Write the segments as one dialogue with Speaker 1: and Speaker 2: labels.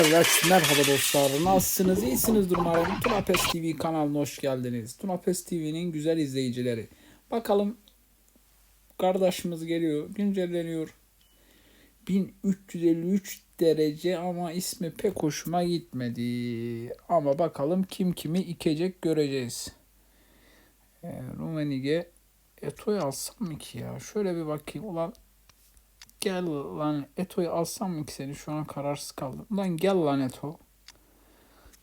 Speaker 1: Evet merhaba dostlar. Nasılsınız? İyisiniz umarım. Tunapes TV kanalına hoş geldiniz. Tunapes TV'nin güzel izleyicileri. Bakalım kardeşimiz geliyor. Güncelleniyor. 1353 derece ama ismi pek hoşuma gitmedi. Ama bakalım kim kimi ikecek göreceğiz. Ee, Rumenige Eto'yu alsam mı ki ya? Şöyle bir bakayım. Ulan Gel lan Eto'yu alsam mı ki seni? Şu an kararsız kaldım. Lan gel lan Eto.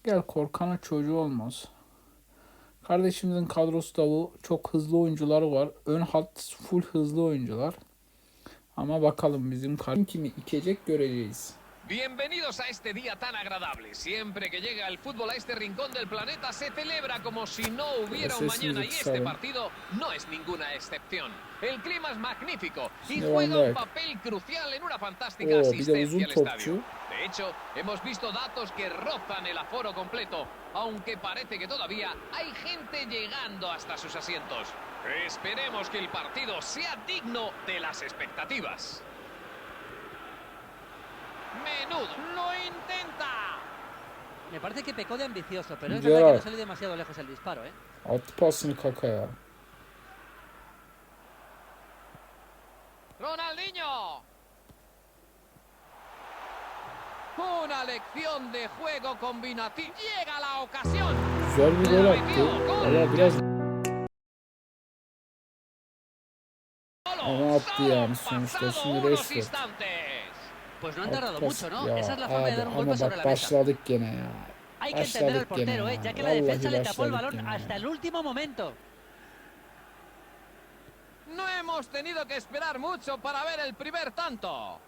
Speaker 1: Gel korkana çocuğu olmaz. Kardeşimizin kadrosu da bu. Çok hızlı oyuncuları var. Ön hat full hızlı oyuncular. Ama bakalım bizim kar- kimi ikecek göreceğiz.
Speaker 2: Bienvenidos a este día tan agradable. Siempre que llega el fútbol a este rincón del planeta se celebra como si no hubiera un mañana y este partido no es ninguna excepción. El clima es magnífico y juega un papel crucial en una fantástica
Speaker 1: de
Speaker 2: asistencia al estadio.
Speaker 1: topçu.
Speaker 2: De hecho, hemos visto datos que rozan el aforo completo, aunque parece que todavía hay gente llegando hasta sus asientos. Esperemos que el partido sea digno de las expectativas. Menudo. ¡Lo intenta!
Speaker 3: Me parece que pecó de ambicioso, pero es verdad que no salió demasiado lejos el disparo, ¿eh?
Speaker 1: Attı pasını kakaya.
Speaker 2: Ronaldinho. Una lección de juego combinativo. Llega la ocasión.
Speaker 1: Güzel bir gol attı. Valla biraz Ama attı yani sonuçta. Şimdi
Speaker 2: unos
Speaker 1: Rashford.
Speaker 2: instantes.
Speaker 3: Pues no han tardado
Speaker 1: Pas-
Speaker 3: mucho, ¿no?
Speaker 1: Ya
Speaker 3: Esa es la forma de dar un golpe sobre la mesa.
Speaker 1: başladık gene ya.
Speaker 3: Hay que entender al
Speaker 1: başladık gene
Speaker 3: portero, ¿eh?
Speaker 1: ya.
Speaker 3: Que la
Speaker 1: Vallahi
Speaker 3: defensa le tapó el
Speaker 1: başladık
Speaker 3: balón
Speaker 1: gene
Speaker 3: hasta el último momento.
Speaker 2: No hemos tenido que esperar mucho para ver el primer tanto.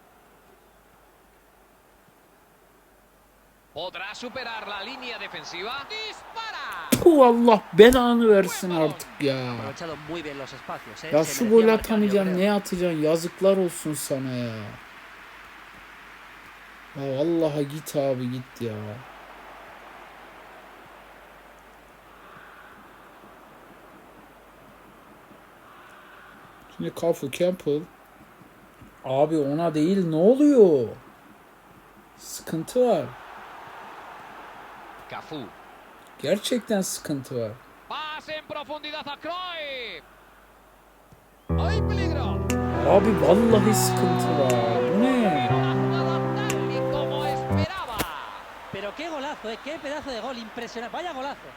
Speaker 2: ¿Podrá superar la línea defensiva? ¡Dispara!
Speaker 1: Puh, Allah belanı versin artık ya.
Speaker 3: Ha aprovechado muy bien los espacios, ¿eh?
Speaker 1: Ya
Speaker 3: Se
Speaker 1: şu
Speaker 3: merecía
Speaker 1: gol
Speaker 3: marcar, yo
Speaker 1: atamayacaksın
Speaker 3: creo.
Speaker 1: ne atacaksın yazıklar olsun sana ya. Ya vallahi git abi git ya. Şimdi Cafu Campbell. Abi ona değil ne oluyor? Sıkıntı var.
Speaker 2: Cafú.
Speaker 1: Gerçekten sıkıntı var.
Speaker 2: Pase en profundidad a Cruyff. ¡Hay peligro!
Speaker 1: Abi vallahi sıkıntı var. Bu ne?
Speaker 3: Qué golazo, ¿eh? Qué pedazo de gol, impresionante. Vaya golazo.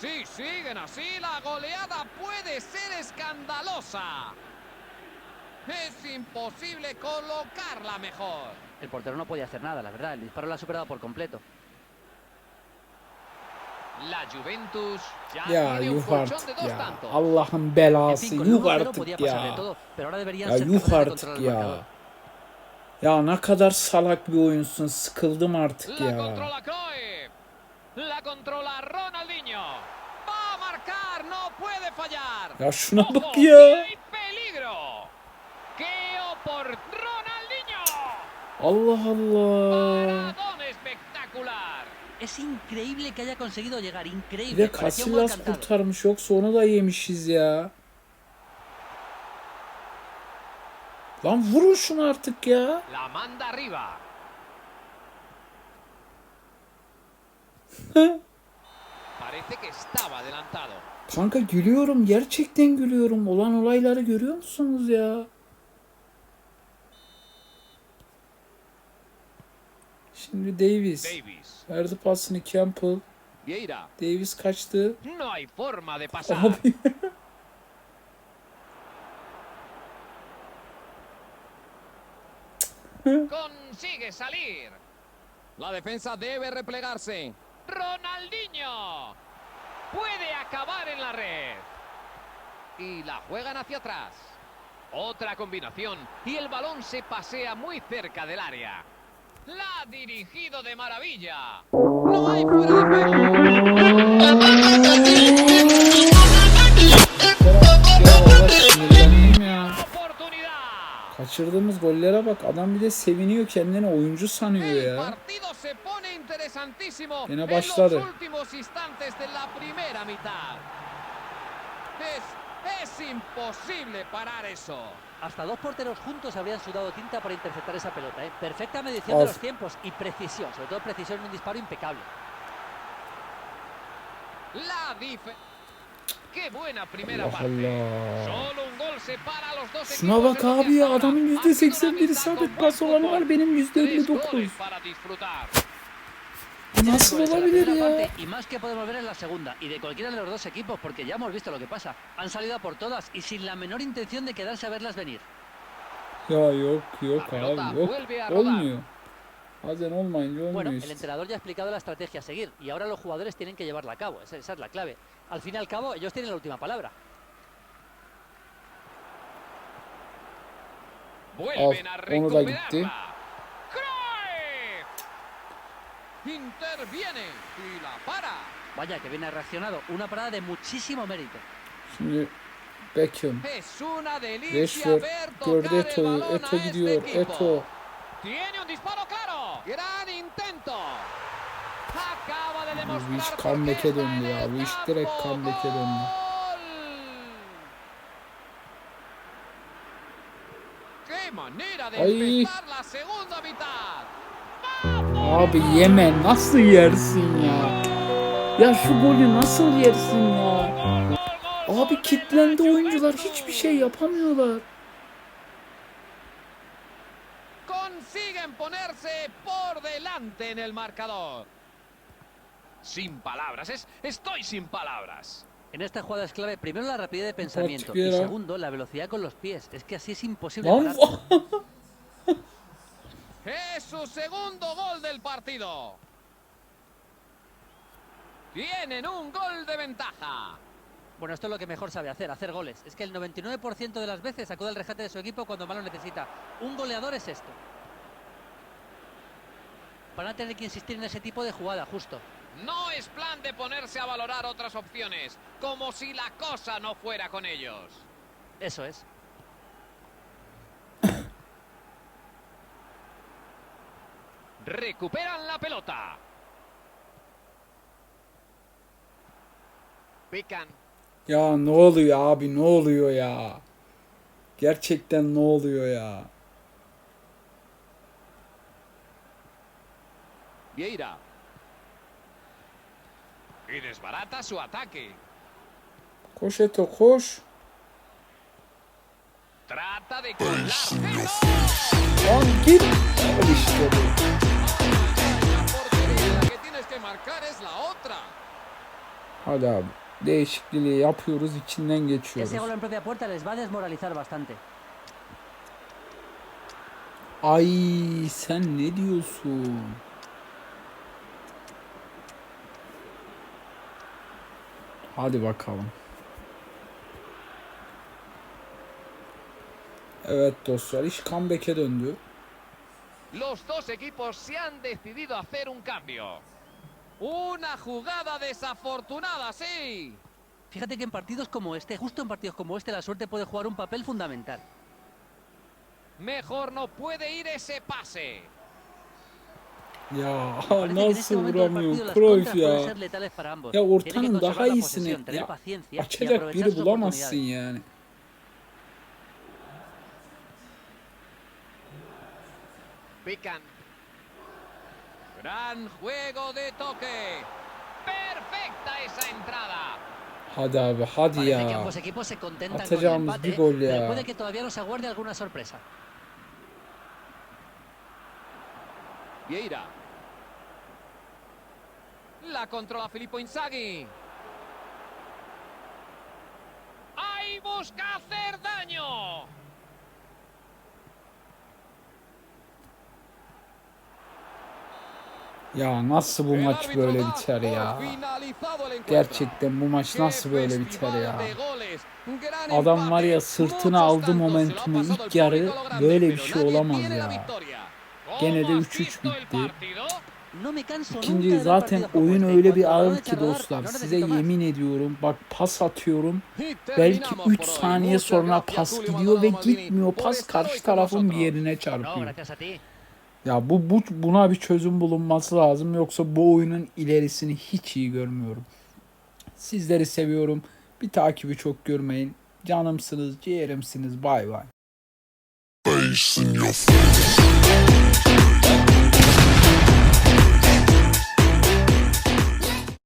Speaker 2: Si siguen así, la goleada puede ser escandalosa. Es imposible colocarla mejor.
Speaker 3: El portero no podía hacer nada, la verdad. El disparo lo ha superado por completo.
Speaker 2: La Juventus ya
Speaker 1: Ya
Speaker 2: tiene un colchón de dos
Speaker 1: ya.
Speaker 2: tantos.
Speaker 1: Allah'ın
Speaker 3: En
Speaker 1: belası
Speaker 3: fin, con
Speaker 1: yuh
Speaker 3: 1-0 podía
Speaker 1: artık
Speaker 3: pasar de
Speaker 1: ya.
Speaker 3: todo, pero ahora deberían
Speaker 1: Ya
Speaker 3: ser
Speaker 1: yuh
Speaker 3: capaces de
Speaker 1: artık
Speaker 3: controlar el
Speaker 1: ya. Ya ne kadar salak bir oyunsun. Sıkıldım artık ya. Ya şuna bak ya. Allah Allah.
Speaker 3: Es increíble que haya conseguido llegar, increíble.
Speaker 1: Casillas kurtarmış yoksa onu da yemişiz ya. Lan vurun şunu artık ya.
Speaker 2: La manda arriba. Parece que estaba adelantado.
Speaker 1: Kanka gülüyorum. Gerçekten gülüyorum. Olan olayları görüyor musunuz ya? Şimdi Davis.
Speaker 2: Davis.
Speaker 1: Verdi pasını Campbell.
Speaker 2: Vieira.
Speaker 1: Davis kaçtı.
Speaker 2: No hay forma de pasar.
Speaker 1: Abi.
Speaker 2: Consigue salir.
Speaker 4: La defensa debe replegarse.
Speaker 2: Ronaldinho. Puede acabar en la red. Y la juegan hacia atrás. Otra combinación. Y el balón se pasea muy cerca del área. La ha dirigido de maravilla. No hay fuera de juego.
Speaker 1: Kaçırdığımız gollere bak. Adam bir de seviniyor kendini oyuncu sanıyor
Speaker 2: El
Speaker 1: ya.
Speaker 2: partido se pone interesantísimo
Speaker 1: Yine
Speaker 2: en
Speaker 1: başladı.
Speaker 2: los últimos instantes de la primera mitad. Es, imposible parar eso.
Speaker 3: Hasta dos porteros juntos habrían sudado tinta para interceptar esa pelota. ¿eh? Perfecta medición
Speaker 1: Of.
Speaker 3: de los tiempos y precisión, sobre todo precisión en un disparo impecable.
Speaker 2: La dife... ¡Qué buena primera
Speaker 1: Allah
Speaker 2: parte! Solo
Speaker 1: Şuna bak abi ya adamın
Speaker 2: ha sido una
Speaker 1: %81'i
Speaker 2: mitad
Speaker 1: isabet
Speaker 2: con buen
Speaker 1: pas olanı var benim
Speaker 2: Tres
Speaker 1: %59.
Speaker 2: goles para disfrutar.
Speaker 1: Nasıl olabilir ya?
Speaker 3: Y más que podemos ver en la segunda. Y de cualquiera de los dos equipos, porque ya hemos visto lo que pasa. Han salido a por todas y sin la menor intención de quedarse a verlas venir.
Speaker 1: Ya yok yok abi yok.
Speaker 2: vuelve a rodar.
Speaker 1: Olmuyor. Bazen olmayınca olmuyor
Speaker 3: Bueno, el entrenador ya ha explicado la estrategia a seguir y ahora los jugadores tienen que llevarla a cabo. Esa, esa es la clave. Al fin y al cabo, ellos tienen la última palabra.
Speaker 2: Vuelven a recuperarla. Interviene y la para.
Speaker 3: Vaya, que bien ha reaccionado. Una parada de muchísimo mérito.
Speaker 1: Şimdi Beckham.
Speaker 2: Es una delicia
Speaker 1: Rashford
Speaker 2: ver
Speaker 1: gördü
Speaker 2: tocar el
Speaker 1: Eto'yu.
Speaker 2: balón
Speaker 1: Eto
Speaker 2: a este
Speaker 1: gidiyor.
Speaker 2: equipo.
Speaker 1: Eto.
Speaker 2: Tiene un disparo claro. Gran intento. Acaba de
Speaker 1: Bu
Speaker 2: demostrar
Speaker 1: iş
Speaker 2: por qué
Speaker 1: comeback'e döndü ya. Bu iş direkt
Speaker 2: campo.
Speaker 1: comeback'e döndü.
Speaker 2: Gol. ¡Qué manera de
Speaker 1: Ay.
Speaker 2: empezar la segunda mitad!
Speaker 1: Abi yeme nasıl yersin ya? Ya şu golü nasıl yersin ya? Abi kitlendi oyuncular hiçbir şey yapamıyorlar.
Speaker 2: Consiguen ponerse por delante en el marcador. Sin palabras, es, estoy sin palabras.
Speaker 3: En esta jugada es clave, primero la rapidez de pensamiento y segundo la velocidad con los pies. Es que así es imposible.
Speaker 2: Es su segundo gol del partido. Tienen un gol de ventaja.
Speaker 3: Bueno, esto es lo que mejor sabe hacer, hacer goles. Es que el 99% de las veces acude al rescate de su equipo cuando más lo necesita. Un goleador es esto. Van a tener que insistir en ese tipo de jugada, justo.
Speaker 2: No es plan de ponerse a valorar otras opciones, como si la cosa no fuera con ellos.
Speaker 3: Eso es.
Speaker 2: Recuperan la pelota. Pican.
Speaker 1: Ya ne oluyor abi ne oluyor ya? Gerçekten ne oluyor ya?
Speaker 2: Vieira. Y desbarata su ataque.
Speaker 1: Koş Eto koş.
Speaker 2: Trata de colarse.
Speaker 1: Lan git. Al işte bu. Hadi abi. Değişikliği yapıyoruz, içinden geçiyoruz. Ay sen ne diyorsun? Hadi bakalım. Evet dostlar iş comeback'e döndü.
Speaker 2: Los dos equipos se han decidido a hacer un cambio. Una jugada desafortunada, sí.
Speaker 3: Fíjate que en partidos como este, justo en partidos como este, la suerte puede jugar un papel fundamental.
Speaker 2: Mejor no puede ir ese pase.
Speaker 1: Ya nasıl vuramıyor Cruyff ya. Ya ortanın daha iyisini ya açacak biri bulamazsın yani.
Speaker 2: Pican. Gran juego de toque. Perfecta esa entrada.
Speaker 1: Atacağımız
Speaker 3: empate,
Speaker 1: bir gol
Speaker 3: pero
Speaker 1: ya.
Speaker 3: puede que todavía nos aguarde alguna sorpresa.
Speaker 2: Vieira. La controla Filippo Inzaghi. ¡Ahí busca
Speaker 1: Ya nasıl bu maç böyle biter ya? Gerçekten bu maç nasıl böyle biter ya? Adam var ya sırtına aldı momentumu. ilk yarı böyle bir şey olamaz ya. Gene de 3-3 bitti. İkinci zaten oyun öyle bir ağır ki dostlar size yemin ediyorum. Bak pas atıyorum. Belki 3 saniye sonra pas gidiyor ve gitmiyor. Pas karşı tarafın bir yerine çarpıyor. Ya bu, bu buna bir çözüm bulunması lazım yoksa bu oyunun ilerisini hiç iyi görmüyorum. Sizleri seviyorum. Bir takibi çok görmeyin. Canımsınız, ciğerimsiniz. Bay bay.
Speaker 5: Bass in your face.